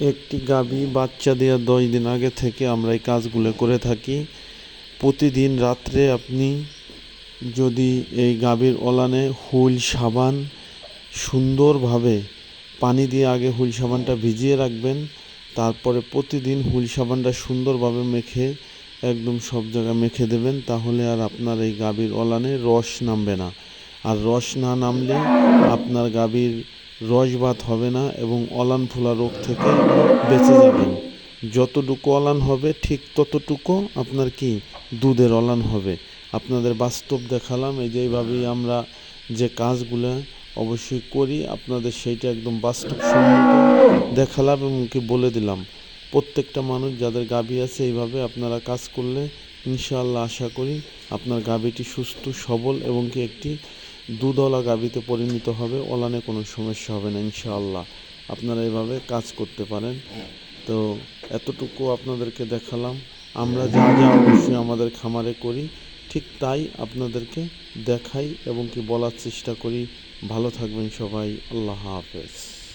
একটি গাভী বাচ্চা দেওয়ার দশ দিন আগে থেকে আমরা এই কাজগুলো করে থাকি। প্রতিদিন রাত্রে আপনি যদি এই গাভীর ওলানে হুল সাবান সুন্দরভাবে পানি দিয়ে আগে হুল সাবানটা ভিজিয়ে রাখবেন, তারপরে প্রতিদিন হুল সাবানটা সুন্দরভাবে মেখে, একদম সব জায়গায় মেখে দেবেন, তাহলে আর আপনার এই গাভীর ওলানে রস নামবে না। আর রস না নামলে আপনার গাভীর রসবাত হবে না এবং অলান ফোলা রোগ থেকে বেঁচে যাবেন। যতটুকু অলান হবে, ঠিক ততটুকু আপনার কি দুধের অলান হবে। আপনাদের বাস্তব দেখালাম, এই যে এইভাবেই আমরা যে কাজগুলো অবশ্যই করি, আপনাদের সেইটা একদম বাস্তব বাস্তবসম্মত দেখালাম এবং কি বলে দিলাম। প্রত্যেকটা মানুষ যাদের গাভী আছে, এইভাবে আপনারা কাজ করলে ইনশাআল্লাহ আশা করি আপনার গাভীটি সুস্থ, সবল এবং কি একটি দুধওয়ালা গাভীতে পরিণত হবে, ওলানে কোনো সমস্যা হবে না, ইনশাআল্লাহ। আপনারা এভাবে কাজ করতে পারেন। তো এতটুকু আপনাদেরকে দেখালাম। আমরা যা যা অবশ্যই আমাদের খামারে করি, ঠিক তাই আপনাদেরকে দেখাই এবং কি বলার চেষ্টা করি। ভালো থাকবেন সবাই। আল্লাহ হাফেজ।